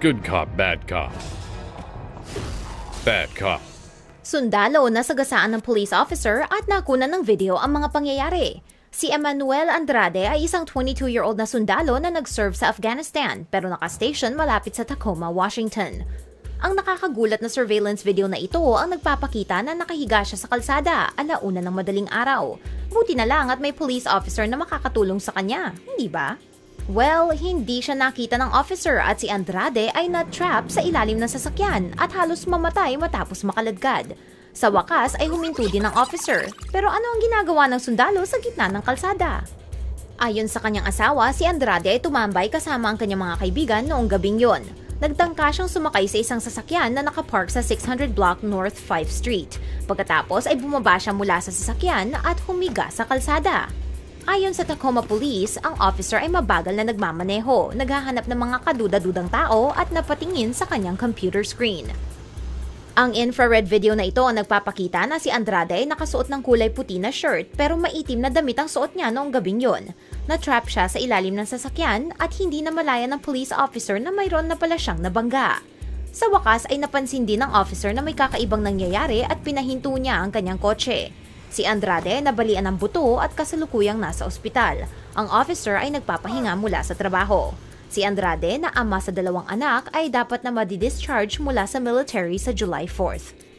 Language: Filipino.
Good cop, bad cop. Bad cop. Sundalo na sagasaan ng police officer at nakuna ng video ang mga pangyayari. Si Emmanuel Andrade ay isang 22-year-old na sundalo na nag-serve sa Afghanistan pero nakastation malapit sa Tacoma, Washington. Ang nakakagulat na surveillance video na ito ang nagpapakita na nakahiga siya sa kalsada alauna ng madaling araw. Buti na lang at may police officer na makakatulong sa kanya, hindi ba? Well, hindi siya nakita ng officer at si Andrade ay na-trap sa ilalim ng sasakyan at halos mamatay matapos makaladkad. Sa wakas ay huminto din ng officer. Pero ano ang ginagawa ng sundalo sa gitna ng kalsada? Ayon sa kanyang asawa, si Andrade ay tumambay kasama ang kanyang mga kaibigan noong gabing yon. Nagtangka siyang sumakay sa isang sasakyan na nakapark sa 600 block North 5 Street. Pagkatapos ay bumaba siya mula sa sasakyan at humiga sa kalsada. Ayon sa Tacoma Police, ang officer ay mabagal na nagmamaneho, naghahanap ng mga kaduda-dudang tao at napatingin sa kanyang computer screen. Ang infrared video na ito ang nagpapakita na si Andrade ay nakasuot ng kulay puti na shirt pero maitim na damit ang suot niya noong gabing yon. Na-trap siya sa ilalim ng sasakyan at hindi na malaya ng police officer na mayroon na pala siyang nabangga. Sa wakas ay napansin din ng officer na may kakaibang nangyayari at pinahinto niya ang kanyang kotse. Si Andrade nabalian ng buto at kasalukuyang nasa ospital. Ang officer ay nagpapahinga mula sa trabaho. Si Andrade na ama sa dalawang anak ay dapat na madi-discharge mula sa military sa July 4th.